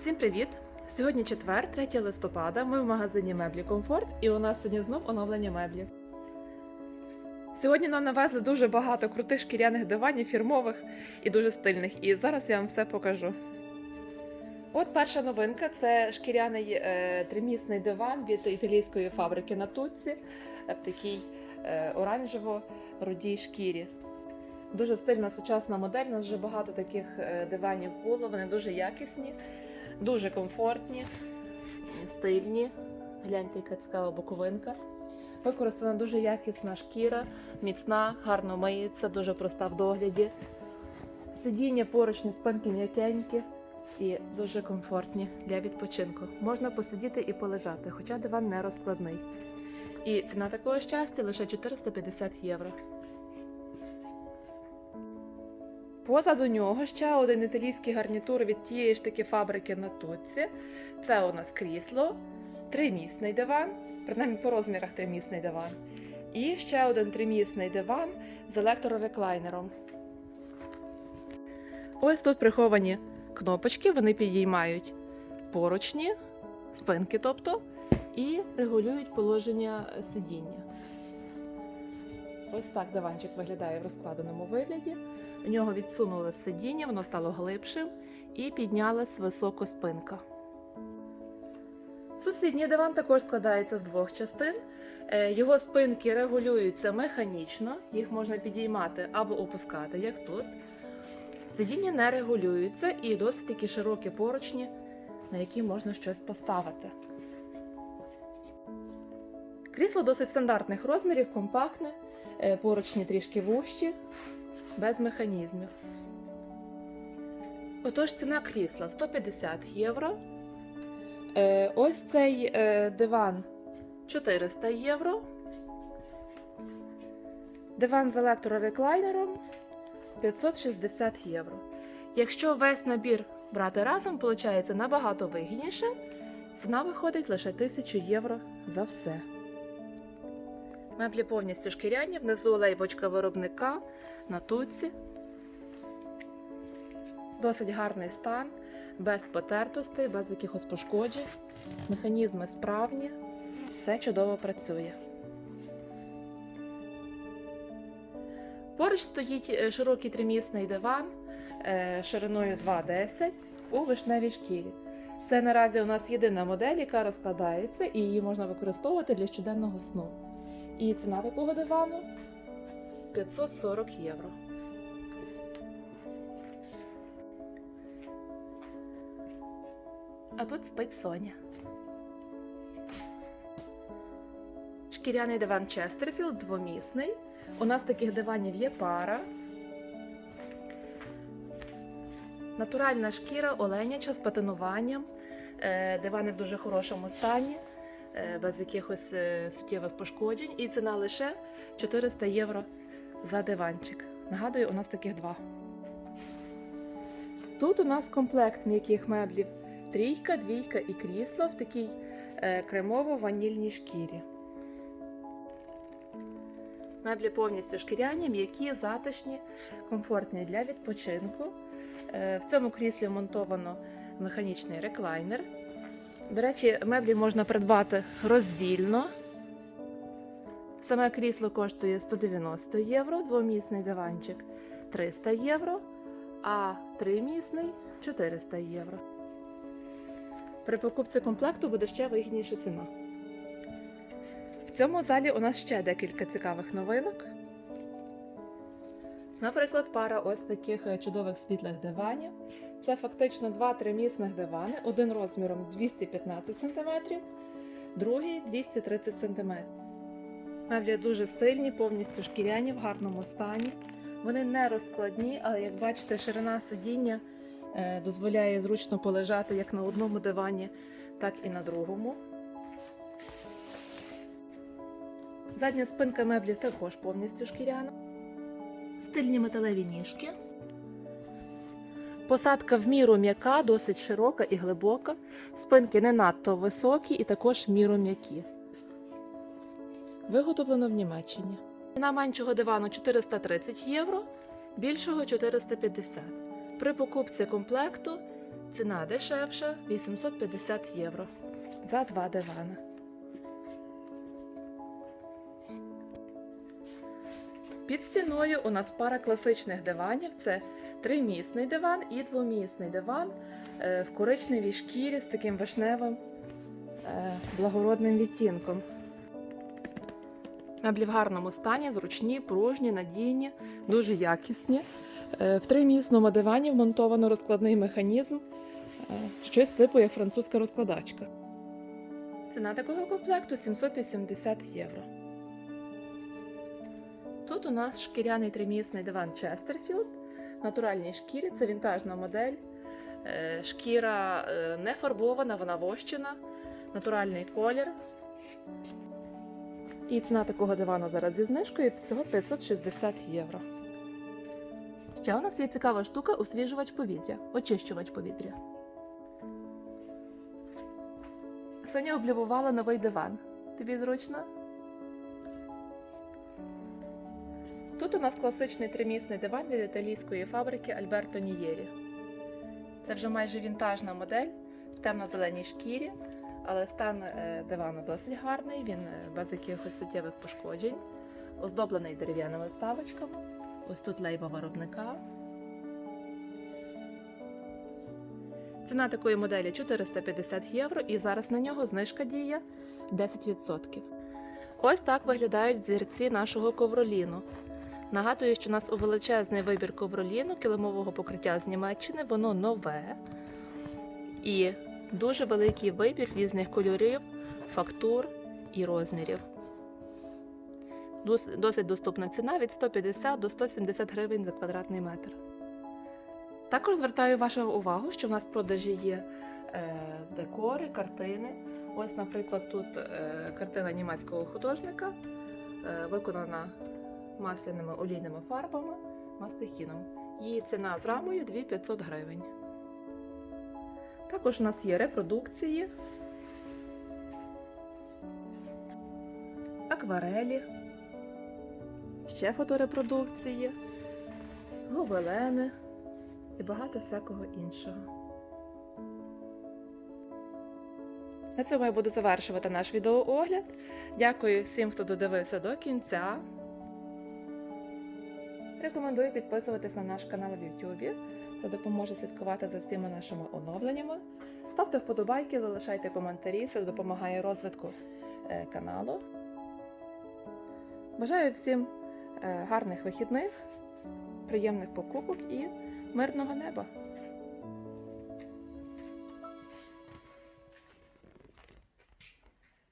Всім привіт! Сьогодні четвер, 3 листопада. Ми в магазині меблі Комфорт і у нас сьогодні знов оновлення меблів. Сьогодні нам навезли дуже багато крутих шкіряних диванів, фірмових і дуже стильних. І зараз я вам все покажу. От перша новинка це шкіряний е, тримісний диван від італійської фабрики Натуцці е, в такій е, оранжево-рудій шкірі. Дуже стильна сучасна модель. У нас вже багато таких е, диванів було. Вони дуже якісні, дуже комфортні, стильні. Гляньте, яка цікава боковинка. Використана дуже якісна шкіра, міцна, гарно миється, дуже проста в догляді. Сидіння поручні, спинки м'якенькі і дуже комфортні для відпочинку. Можна посидіти і полежати, хоча диван не розкладний. І ціна такого щастя лише 450 євро. Позаду нього ще один італійський гарнітур від тієї ж таки фабрики на Туці. Це у нас крісло, тримісний диван, принаймні по розмірах тримісний диван. І ще один тримісний диван з електрореклайнером. Ось тут приховані кнопочки, вони підіймають поручні, спинки, тобто, і регулюють положення сидіння. Ось так диванчик виглядає в розкладеному вигляді. У нього відсунули сидіння, воно стало глибшим і піднялась високо спинка. Сусідній диван також складається з двох частин. Е, Його спинки регулюються механічно, їх можна підіймати або опускати, як тут. Сидіння не регулюються і досить такі широкі поручні, на які можна щось поставити. Крісло досить стандартних розмірів, компактне, е, поручні трішки вужчі, без механізмів. Отож, ціна крісла 150 євро. Е, ось цей е, диван 400 євро. Диван з електрореклайнером 560 євро. Якщо весь набір брати разом, виходить набагато вигідніше. Ціна виходить лише 1000 євро за все. Меблі повністю шкіряні, внизу лейбочка виробника на туці. Досить гарний стан, без потертостей, без якихось пошкоджень. Механізми справні, все чудово працює. Поруч стоїть е, широкий тримісний диван е, шириною 2,10 у вишневій шкірі. Це наразі у нас єдина модель, яка розкладається, і її можна використовувати для щоденного сну. І ціна такого дивану 540 євро. А тут спить Соня. Шкіряний диван Честерфілд двомісний. У нас таких диванів є пара. Натуральна шкіра оленяча з патинуванням. Е, Дивани в дуже хорошому стані, е, без якихось е, суттєвих пошкоджень. І ціна лише 400 євро за диванчик. Нагадую, у нас таких два. Тут у нас комплект м'яких меблів: трійка, двійка і крісло в такій е, кремово-ванільній шкірі. Меблі повністю шкіряні, м'які, затишні, комфортні для відпочинку. Е, В цьому кріслі монтовано механічний реклайнер. До речі, меблі можна придбати роздільно. Саме крісло коштує 190 євро, двомісний диванчик 300 євро, а тримісний 400 євро. При покупці комплекту буде ще вигідніша ціна. В цьому залі у нас ще декілька цікавих новинок. Наприклад, пара ось таких е, чудових світлих диванів. Це фактично два тримісних дивани, один розміром 215 см, другий 230 см. Меблі дуже стильні, повністю шкіряні в гарному стані. Вони не розкладні, але як бачите, ширина сидіння е, дозволяє зручно полежати як на одному дивані, так і на другому. Задня спинка меблів також повністю шкіряна. Стильні металеві ніжки. Посадка в міру м'яка, досить широка і глибока. Спинки не надто високі і також в міру м'які. Виготовлено в Німеччині. Ціна меншого дивану 430 євро, більшого 450. При покупці комплекту Ціна дешевша 850 євро за два дивани. Під стіною у нас пара класичних диванів. Це тримісний диван і двомісний диван е, в коричневій шкірі з таким вишневим е, благородним відтінком. Меблі в гарному стані, зручні, пружні, надійні, дуже якісні. Е, В тримісному дивані вмонтовано розкладний механізм, е, щось типу як французька розкладачка. Ціна такого комплекту 780 євро. Тут у нас шкіряний тримісний диван в натуральній шкірі. Це вінтажна модель. Е, Шкіра не фарбована, вона вощена, натуральний колір. І ціна такого дивану зараз зі знижкою всього 560 євро. Ще у нас є цікава штука освіжувач повітря, очищувач повітря. Соня облюбувала новий диван. Тобі зручно? Тут у нас класичний тримісний диван від італійської фабрики Альберто Нієрі. Це вже майже вінтажна модель в темно-зеленій шкірі, але стан е, дивану досить гарний, він е, без якихось суттєвих пошкоджень, оздоблений дерев'яними вставочками. Ось тут лейба виробника. Ціна такої моделі 450 євро, і зараз на нього знижка діє 10%. Ось так виглядають зірці нашого ковроліну. Нагадую, що у нас у величезний вибір ковроліну, килимового покриття з Німеччини, воно нове і дуже великий вибір різних кольорів, фактур і розмірів. Досить доступна ціна від 150 до 170 гривень за квадратний метр. Також звертаю вашу увагу, що в нас в продажі є е, декори, картини. Ось, наприклад, тут е, картина німецького художника, е, виконана масляними олійними фарбами мастихіном. Її ціна з рамою 2500 гривень. Також у нас є репродукції, акварелі, ще фоторепродукції, гобелени і багато всякого іншого. На цьому я буду завершувати наш відеоогляд. Дякую всім, хто додивився до кінця. Рекомендую підписуватись на наш канал в YouTube. Це допоможе слідкувати за всіма нашими оновленнями. Ставте вподобайки, залишайте коментарі, це допомагає розвитку е, каналу. Бажаю всім е, гарних вихідних, приємних покупок і мирного неба!